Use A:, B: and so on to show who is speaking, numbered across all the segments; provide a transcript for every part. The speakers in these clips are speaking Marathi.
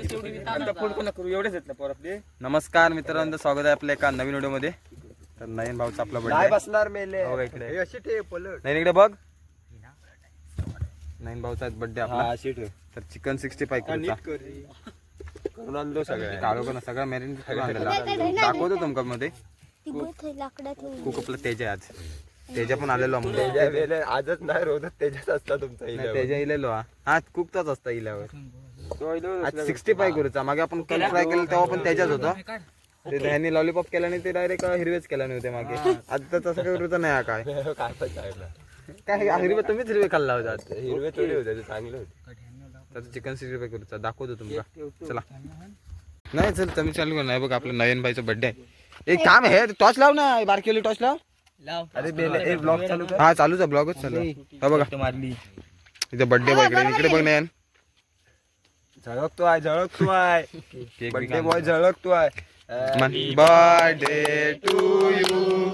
A: आता फोन कोणा करू. एवढेच आहेत ना पोर आपले.
B: नमस्कार मित्रांनो स्वागत आहे आपल्या एका नवीन व्हिडिओमध्ये तर नयन भाऊचा आपला बर्थडे
A: बसणार मेले.
B: हो इकडे?
A: हे अशी ठेव पलट.
B: नयन इकडे बघ. नयन भाऊचा बर्थडे आपला.
A: हा अशी ठेव.
B: तर चिकन सिक्स्टी फाय
A: नीट
B: किलोचा.
A: कर. रे. करून आणलो सगळ्या
B: काळो पण सगळा मॅरिनेट करून आणलेला. दाखवतो तुमका मध्ये.
C: लाकडात
B: खूप आपलं तेज आहे आज. तेजा पण आलेलो
A: आजच नाही रोजच त्याच्यात असता तुमचा
B: तेजा इलेलो हा. हा कुकचाच असता इल्यावर. आज सिक्स्टी फाय करूचा. मागे आपण कल? फ्राय केलं तेव्हा पण त्याच्याच होतं. ते ह्यांनी लॉलीपॉप केला नाही ते डायरेक्ट हिरवेच केला नव्हते मागे. आता तसं काही करूचं नाही हा काय.
A: चालला.
B: काय हिरवे तुम्हीच हिरवे खाल्ला होता.
A: हिरवे थोडे होते ते चांगले होते.
B: चिकन सिक्स्टी फाय करूचा. दाखवतो तुमका. चला. नाही चल तुम्ही चालू कर नाही बघ आपलं नयन भाईचा बर्थडे आहे. एक काम आहे टॉर्च लाव ना. बारकेली टॉर्च लाव.
A: अरे ब्लॉग चालू कर.
B: हा चालूच आहे ब्लॉगच चालू. हा बघा.
A: मारली.
B: इथे बर्थडे इकडे इकडे बघ नयन.
A: झळकतो आहे झळकतो आहे बर्थडे बॉय झळकतो आहे
B: birthday to you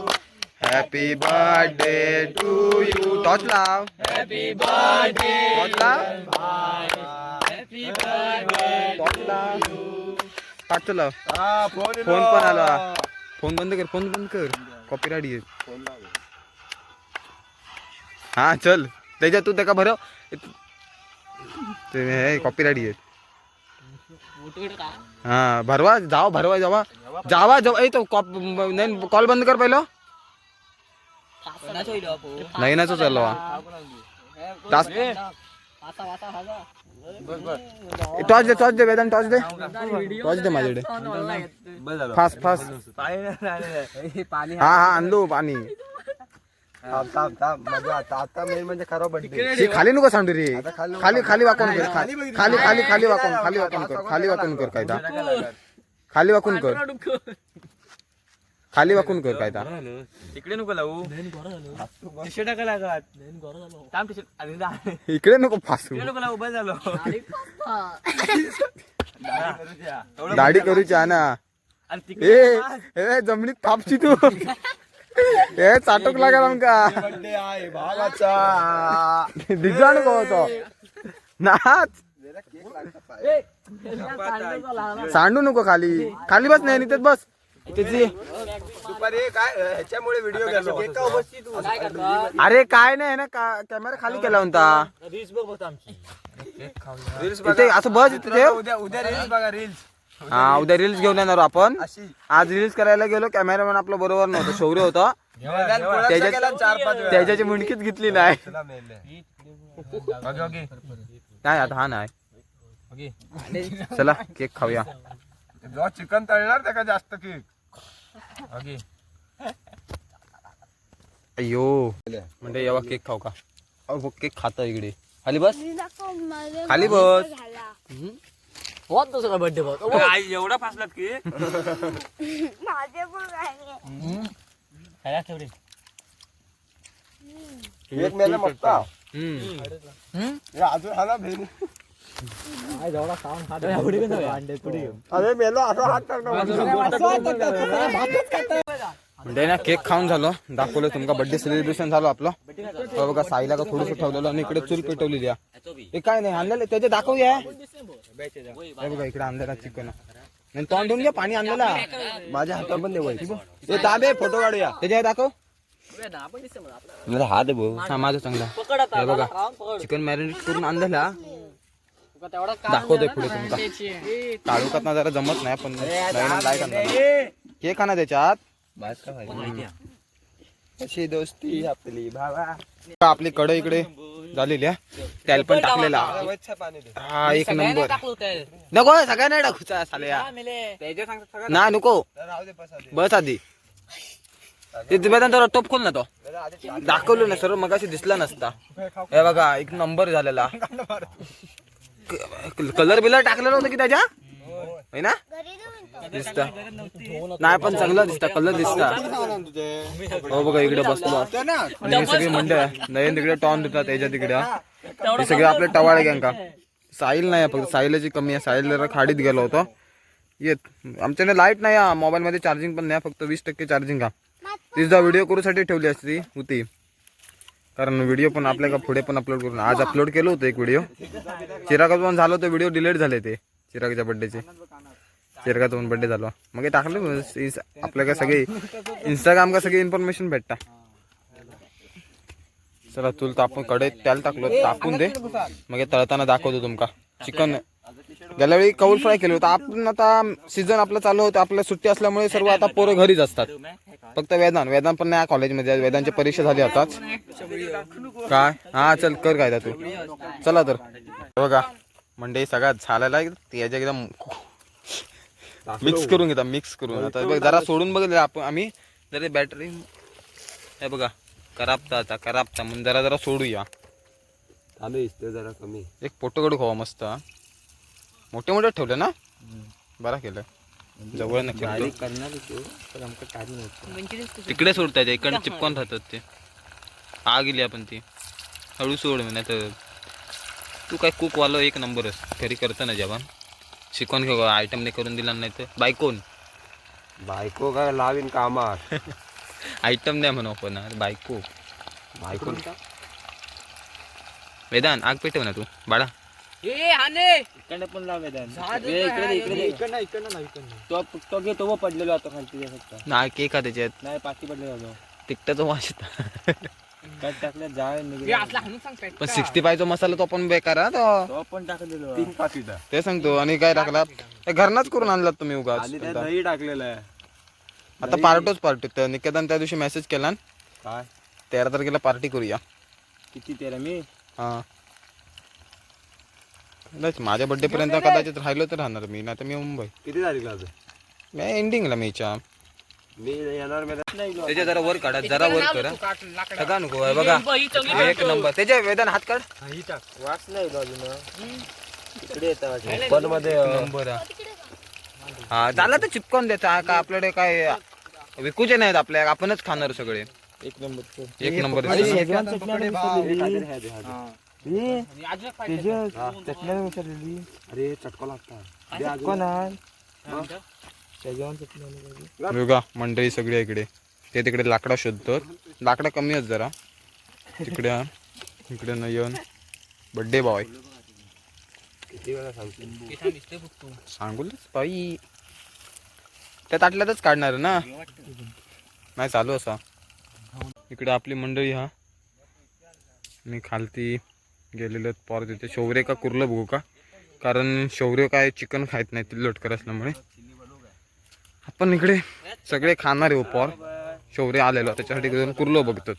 B: happy birthday to you torch लाव हॅपी बर्थडे टॉर्च लाव टॉर्च लाव टॉर्च लाव
A: हा फोन
B: फोन पण आला. फोन बंद कर फोन बंद कर. कॉपीराईट येईल हा चल. त्याच्यात तू त्याका भरव. ते कॉपीराईट येईल हा भरवा जावा भरवा जावा. जावा जावा. ए तो कॉप नाही कॉल बंद कर पहिलं. नाही ना चाललो टॉर्च दे टॉर्च दे वेदांत टॉर्च दे. टॉर्च दे माझ्याकडे. फास्ट फास्ट हा हा आणलो पाणी.
A: थांब थांब थांब. मजा आता आता मेन म्हणजे खरं बर्थडे
B: हे खाली नको सांडू रे.
A: खाली
B: खाली खाली वाकून कर खा- खाली खाली खाली वाकून खाली वाकून कर खाली वाकून कर काय ता. खाली वाकून कर. खाली वाकून कर काय ता.
D: इकडे नको लावू. टाका लागत. थांब
B: इकडे नको फासू.
D: नको लावू बस झालो.
B: दाढी करूची ना.
D: आणि तिकडे
B: ए ए जमिनीत थापची तू. ए चाटक लागल आमका.
A: बर्थडे आहे भावाचा.
B: दिसला नको तो. नाच. सांडू नको खाली. खाली बस नाही तिथेच बस. त्याची
A: दुपारी काय ह्याच्यामुळे व्हिडिओ गेलो.
B: अरे काय नाही ना का- कॅमेरा खाली केला होता.
A: रील्स
B: इथे असं बस
A: उद्या उद्या रील्स बघा रील्स
B: हा उद्या रील्स घेऊन येणार आपण. आज रील्स करायला गेलो कॅमेरामॅन आपला बरोबर नव्हतं शौर्य होता.
A: त्याच्यात केला चार पाच वेळा.
B: त्याच्याची मुंडकीच घेतली नाही. नाही आता हा नाही. चला केक खाऊया.
A: जो चिकन तळणार त्याका जास्त केक.
B: अयो म्हणजे येवा केक खाऊ का? अहो केक खाता इकडे. खाली बस. खाली बस.
D: आई एवढा फासलात की?
C: माझे पण आहे.
A: एक मेला मस्त. हे अजून हा ना अरे मेलो असं हात
B: म्हणजे ना केक खाऊन झालो. दाखवलं तुमका बर्थडे सेलिब्रेशन झालं आपलं. तर बघा साईला का थोडंसं ठेवलेलं आणि इकडे चूल पेटवलेली आहे. हे काय नाही आणलेलं त्याचे दाखवूया. हे बघा इकडे आणलेला चिकन नाही तोंड धुवून घ्या पाणी आणलेला
A: माझ्या हातात पण देऊ हे ताबे फोटो काढूया
B: त्याच्या दाखव
A: हा दे भाऊ
B: हा माझा चांगला हे बघा चिकन मॅरिनेट करून आणलेला दाखवतोय पुढे तुमचा तालुक्यात ना जरा जमत नाही पण नवीन लाइट आणला केक आणा त्याच्यात
A: अशी दोस्ती आपली भावा
B: आपली कडे इकडे. झालेली आहे. त्याला पण टाकलेला. हा एक नंबर. नको सगळ्या नाही टाकूचा साल्या ना नको.
A: राहू दे पसा दे
B: बस आधी. ते वेदांत टोप खोल ना तो दाखवलं ना सर्व मगाशी दिसला नसता. हे बघा एक नंबर झालेला. कलर बिलर टाकलेला होता की त्याच्या? होय. ना? दिसता नाही पण चांगला दिसता कलर दिसता हो बघा इकडे बसलो. आणि हे सगळे मंडळ नयन तिकडे टॉन देतात त्याच्या तिकडे हे. सगळे आपले टवाळे गँग साहिल नाही फक्त साहिलाची कमी आहे. साहिल जरा खाडीत गेलो होतो. येत. आमच्याकडे लाइट नाही हा. मोबाईल मध्ये चार्जिंग पण नाही फक्त वीस टक्के चार्जिंग हा. ती व्हिडिओ करूसाठी ठेवली असती होती. कारण व्हिडिओ पण आपल्या का पुढे पण अपलोड करून आज अपलोड केलं होतं एक व्हिडिओ. चिरागात पण झालं होतं व्हिडिओ डिलीट झाले ते चिरागच्या बड्डेचे चिरागाचा पण बड्डे झालो. मग हे टाकले आपल्या काय सगळे इंस्टाग्राम का सगळी इन्फॉर्मेशन भेटता. चला तुला तापून कडे त्याला टाकलो तापून दे. मग हे तळताना दाखवतो तुमका. चिकन गेल्या वेळी कौल फ्राय केलं होतं. आपण आता सीझन आपलं चालू होतं आपल्या सुट्टी असल्यामुळे सर्व आता पोरं घरीच असतात. फक्त वेदान. वेदान पण नाही कॉलेजमध्ये वेदांची परीक्षा झाली आताच. काय? हा चल कर काय तू. चला तर. बघा मंडई सगळ्यात झालेला आहे. याच्या एकदम मिक्स करून घेता मिक्स करून. आता बघ जरा सोडून बघितलं आपण आम्ही जरा बॅटरी हे बघा करापता आता करापता. म्हणून जरा जरा सोडूया.
E: आम्ही इस्ते जरा कमी.
B: एक फोटो काढू खावा मस्त. मोठे मोठे ठेवले ना? बरा केलं. जवळ नक्की
E: बारीक करणार होतो पण आमका टाइम नव्हतं
B: तिकडे सोडतात इकडे चिपकून राहतात ते. आ गेली आपण ती. हळू सोड तर तू काय कुक वालो एक नंबरच घरी करतं ना जेवण. शिकवून घेऊ आयटम नाही करून दिला नाही तर. बायकोन
E: बायको काय लावीन कामात?
B: आयटम नाही म्हणू आपण अरे बायको.
E: बायको
B: वेदान आग पेटव ना तू. बाळा.
D: इकडे पण लाव वेदांत. ए, इकडे इकडे तो तो घे तो पडलेलो आता खालती फक्त.
B: ना केक हा त्याच्यात
D: नाही पाठी पडलेला तो.
B: तिकटाचा वास येता.
D: काय टाकलं जाळ
B: पण सिक्स्टी फायचा मसाला तो पण बेकार हा तो.
D: तो पण टाकलेलो
A: तीन पाकिट.
B: ते सांगतो आणि काय टाकला हे घरनाच करून आणलात तुम्ही उगाच.
E: आणि त्यात दही टाकलेलं आहे.
B: आता पार्टोच पार्टी तर निकेतन त्या दिवशी मेसेज केला ना,
E: काय?
B: तेरा तारखेला पार्टी करूया.
D: किती तेरा मी?
B: हा. नाही, माझ्या बर्थडे पर्यंत कदाचित राहिलो तर राहणार मी नाही तर मी मुंबई.
E: किती तारीखला होतं?
B: मी एंडिंगला मीच्या
E: मी येणार मी
B: त्याच्या जरा वर काढा जरा वर करा. सगळा नको आहे बघा एक नंबर. त्याच्या वेदन हात काढ.
D: वाच नाही येतात
E: पण मध्ये
B: नंबर हा. हा झाला तर चिपकून द्यायचा का आपल्याकडे काय विकूचे नाहीत आपल्या आपणच खाणार सगळे.
D: एक नंबर
B: एक नंबर
E: अरे चटका लागता.
B: बघा मंडळी सगळी इकडे. ते तिकडे लाकडा शोधतो लाकडा कमी आहेत जरा. तिकडे इकडे न येऊन बड्डे बॉय
E: किती
B: सांगूलच बाई. त्या ताटल्यातच काढणार ना? नाही चालू असा. इकडे आपली मंडळी हा. मी खालती गेलेलो पॉर तिथे शौर्य का कुर्लं बघू का? कारण शौर्य काय चिकन खायत नाही ती लोटकर असल्यामुळे आपण इकडे सगळे खाणार पॉर शौर्य आलेलो त्याच्यासाठी जाऊन कुर्लो बघतो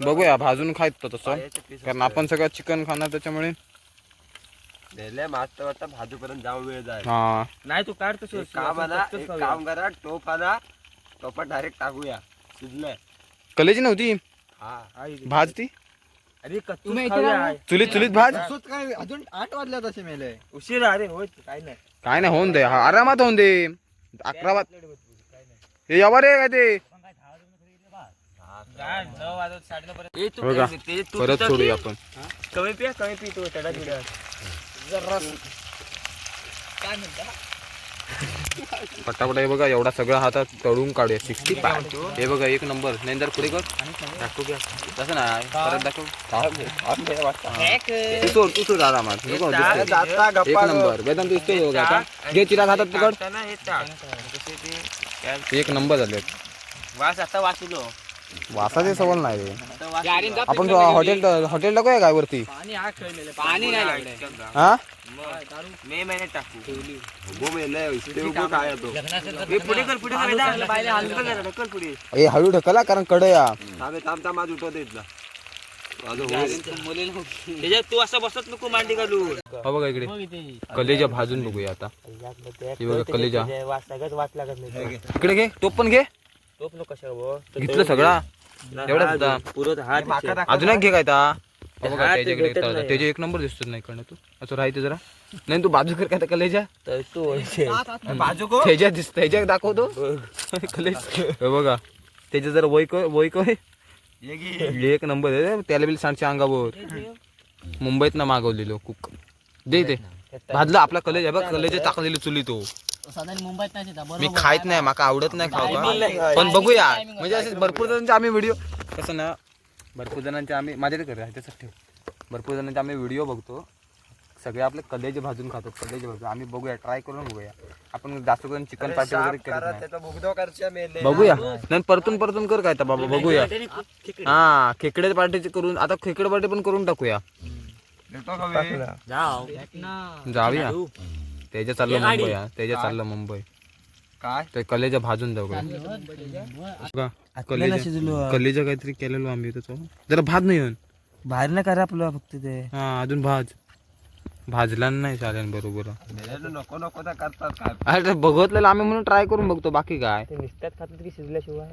B: बघूया भाजून खायत तसं. कारण आपण सगळं चिकन खाणार त्याच्यामुळे.
E: भाजूपर्यंत जाऊ वेळ जाय
B: हा.
D: नाही तू काढ तसं.
E: एक काम आणा एक काम करा टोप आणा. टोपात डायरेक्ट टाकूया. शिजलंय.
B: कलेजी नव्हती?
E: हा.
B: भाज ती?
D: अरे.
B: चुलीत चुलीत भाज?
F: काय अजून आठ वाजल्या तसे मेले.
D: उशीर अरे होय काय नाही.
B: काय नाही होऊन दे. हा, आरामात होऊन दे. अकरा वाज हे यावा रे काय ते
D: काय, नऊ वाजत साडेनऊ पर्यंत. ए, तू
B: बघा,
D: काय ते- तू
B: परत सोडूया? आपण
D: कमी पिया कमी पी तू त्याला पिढ्या
B: पटापटा हे बघा एवढा सगळा हातात तळून काढूया. सिक्स्टी फाय हे बघा एक नंबर. नाही जर पुढे कर. दाखव घ्या तसं नाही. परत दाखव. तू तू नको, दिसतंय.
E: जाता
B: एक नंबर. दिसतोय बघा आता. घे चिराग हातात पकड.
D: ते
B: एक नंबर झाले
D: वास आता वाचलो.
B: वासाचे सवाल नाही रे. आपण हॉटेल हॉटेल टाकूया काय वरती?
D: पाणी नाही.
B: हा?
D: मे महिन्यात टाकू. ए,
B: हळू ढकला कारण
E: उठवते माझं
D: त्याच्यात तू असं बसत नको मांडी घालू.
B: हा बघा इकडे. कलेजा भाजून बघूया आता. कलेजा.
D: वास लागत नाही.
B: इकडे घे टोप पण घे.
D: नको कशा
B: घेतलं सगळा? एवढा
D: पुरत हात.
B: अजून एक घे काय ता? एक नंबर दिसतो नाही कडनं तू. असं राहायचं जरा. नाही तू बाजू कर काय कलेजा?
D: तू
A: बाजू को
B: त्याच्या दिसत त्याच्या दाखवतो. कलेज. हे बघा त्याचे जरा वय कर वय कर एक नंबर आहे. त्याला बिल सांडच्या अंगावर. मुंबईत ना मागवलेलो कुक दे ते भाजलं आपला कलेज आहे बघ कलेज टाकलेली चुली तो. मी खायत नाही माका आवडत नाही खाऊ पण बघूया. म्हणजे असे भरपूर जणांचे आम्ही व्हिडिओ कसं ना भरपूर जणांचे आम्ही माझ्याकडे कर ह्याच्यासाठी ठेव. भरपूर जणांचे आम्ही व्हिडिओ बघतो. सगळे आपले कलेचे भाजून खातात कलेचे भाजून. आम्ही बघूया ट्राय करून बघूया. आपण जास्त करून चिकन पार्टी वगैरे करत नाही.
E: त्याचा बुगदो करच्या मेले.
B: बघूया. नाही परतून परतून कर काय तर बाबा बघूया. हा खेकडे पार्टीचे करून आता खेकडे पार्टी पण करून टाकूया.
A: का वे?
B: जाऊया. त्याच्या चाललं मुंबई हा त्याच्या चाललं मुंबई.
A: काय?
B: ते कलेच्या भाजून जाऊ का? कलेच्या कलेच्या काहीतरी केलेलो आम्ही त्याचं जरा भाज नाही येऊन.
D: बाहेर नाही करा आपलं फक्त ते.
B: हा अजून भाज. भाजला नाही चालेल बरोबर.
E: नको नको तर करतात काय?
B: अरे बघतलेलं आम्ही म्हणून ट्राय करून बघतो बाकी काय?
D: ते निसत्यात खातात की शिजल्याशिवाय.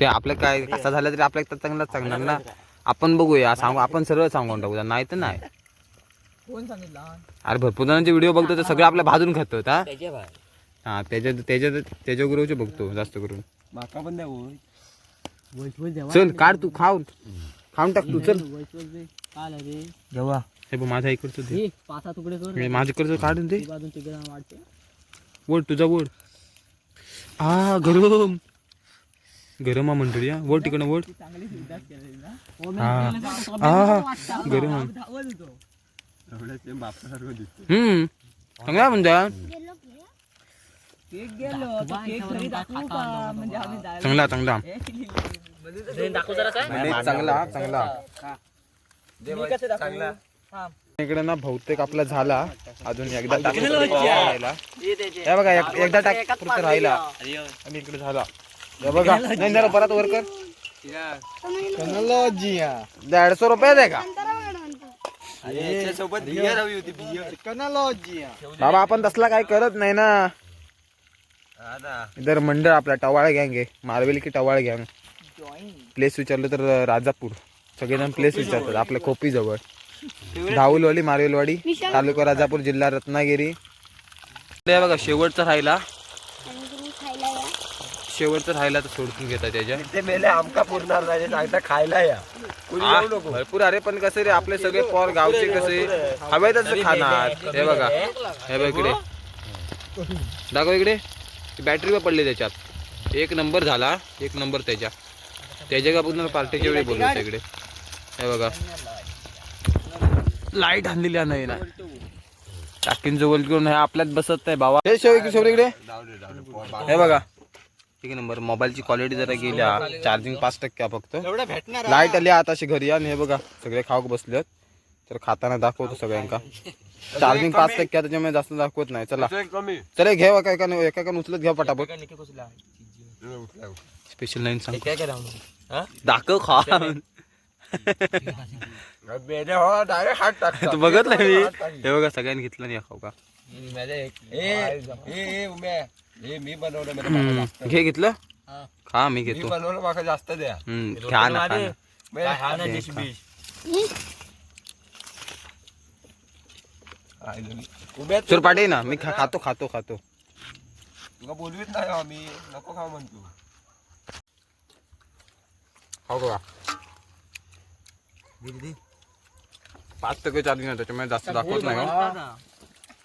B: ते आपलं काय कसा झालं तरी आपल्या चांगलाच सांगणार ना. आपण बघूया सांगू आपण सरळ सांगून टाकूया नाही तर नाही. अरे भरपूर जणांचे व्हिडिओ बघतो तर सगळे आपल्या भाजून खातात हा?
D: त्याच्या बाहेर
B: हा त्याच्या त्याच्या त्याच्या गुरुचे बघतो जास्त करून.
E: माका पण द्या होय
B: चल काढ तू खाऊन. खाऊन टाक तू चल.
D: जेव्हा
B: हे बघ माझ्या इकडचं दे.
D: पाच तुकडे कर.
B: हे माझ्या इकडचं काढून दे.
D: बाजून तिकडे वाटते
B: वड तुझा वड हा गरम. गरम हा मंडळी हा. वड तिकडं वड हा. हा गरम. हम्म. चांगला म्हणता चांगला चांगला. म्हणजे चांगला चांगला.
E: चांगला.
B: इकडे ना बहुतेक आपला झाला. अजून एकदा राहिला. हे बघा एक- एकदा टाक फक्त राहिला. आणि इकडे झाला. हे बघा. नाही जरा परत वर कर. दीडशे रुपये दे का?
E: याच्यासोबत बियर हवी होती बियर.
F: कनॉलॉजिया
B: बाबा आपण तसला काय करत नाही ना. इधर मंडळ आपला टवाळ गँग आहे. मारवेल की टवाळ गँग. प्लेस विचारलं तर राजापूर. सगळेजण प्लेस विचारतात. आपल्या खोपी जवळ धाऊलवाडी मारवेलवाडी तालुका राजापूर जिल्हा रत्नागिरी. बघा शेवटचा राहिला
C: आणि तुम्ही खायला या
B: शेवटचा राहिला तर सोडून घेता त्याच्या
E: ते मेले आमका पुरणार नाही सांगता खायला या. कुणी
B: आ,
E: येऊ नको.
B: भरपूर अरे पण कसे रे आपले सगळे पोर गावचे कसे? हवे तसं खाणार. हे बघा. हे बघ इकडे. दाखव इकडे. बॅटरी पण पडली त्याच्यात. एक नंबर झाला एक नंबर त्याच्या. त्याच्या का पूर्ण पार्टीच्या वेळी बोलवतो इकडे. हे बघा. लाइट आणलेली नाही ना टाकीन जवळ घेऊन हे आपल्यात बसत नाही बाबा हे शेव शेव इकडे. हे बघा. एक नंबर मोबाईलची क्वालिटी जरा गेल्या. चार्जिंग पाच टक्के आहे फक्त. लाइट आली आता अशी घरी आणि हे बघा सगळे खाऊक बसलेत. तर खाताना दाखवतो सगळ्यांका. चार्जिंग पाच टक्के आहे, त्याच्यामुळे जास्त दाखवत नाही. चला.
E: कमी.
B: चला घ्या एका एका एका एका उचलत घ्या पटापट. स्पेशल नाईन सांग.
D: काय काय
B: दाखव खा.
E: हो डायरेक्ट
B: तू बघत नाही मी? हे बघा सगळ्यांनी घेतलं नाही खाऊ का?
E: हे मी बनवलं जास्त.
B: घे घेतलं? खा मी
E: मी
B: घेतो.
E: बनवलं माका जास्त द्या.
B: हम्म, खा ना खा ना.
E: मेले खा ना डिश बिश. उभ्या
B: चल पाठे ना. मी खा- खातो खातो खातो.
E: तुला बोलवीत नाही हो मी. नको खाऊ म्हणतो.
B: खाऊ का? पाच टक्के चार्जिंग आहे त्याच्यामुळे जास्त दाखवत नाही हो.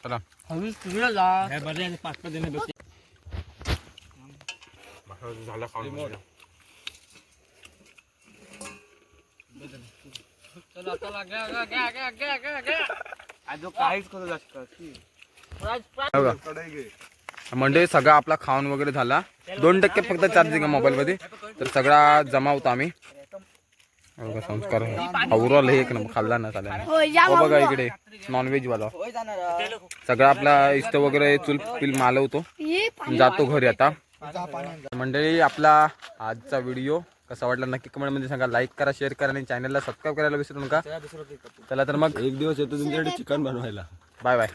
B: चला. खाऊन
D: काहीच करू
B: बघा. म्हणजे सगळा आपला खाऊन वगैरे झाला. दोन टक्के फक्त चार्जिंग आहे मोबाईल मध्ये तर सगळा जमा होता आम्ही. हे संस्कार. ओव्हरऑल एक नंबर. खाल्ला ना चालेल.
C: हो
B: हो बघा इकडे. नॉनव्हेज वाला. सगळा आपला इष्ट वगैरे चुल पिल मालवतो जातो घरी आता. मंडळी आपला आजचा व्हिडिओ कसा वाटला नक्की कमेंटमध्ये सांगा. लाईक करा शेअर करा आणि चॅनलला सबस्क्राईब करायला विसरू नका. चला तर मग
E: एक दिवस येतो तुमच्याकडे चिकन बनवायला.
B: Bye bye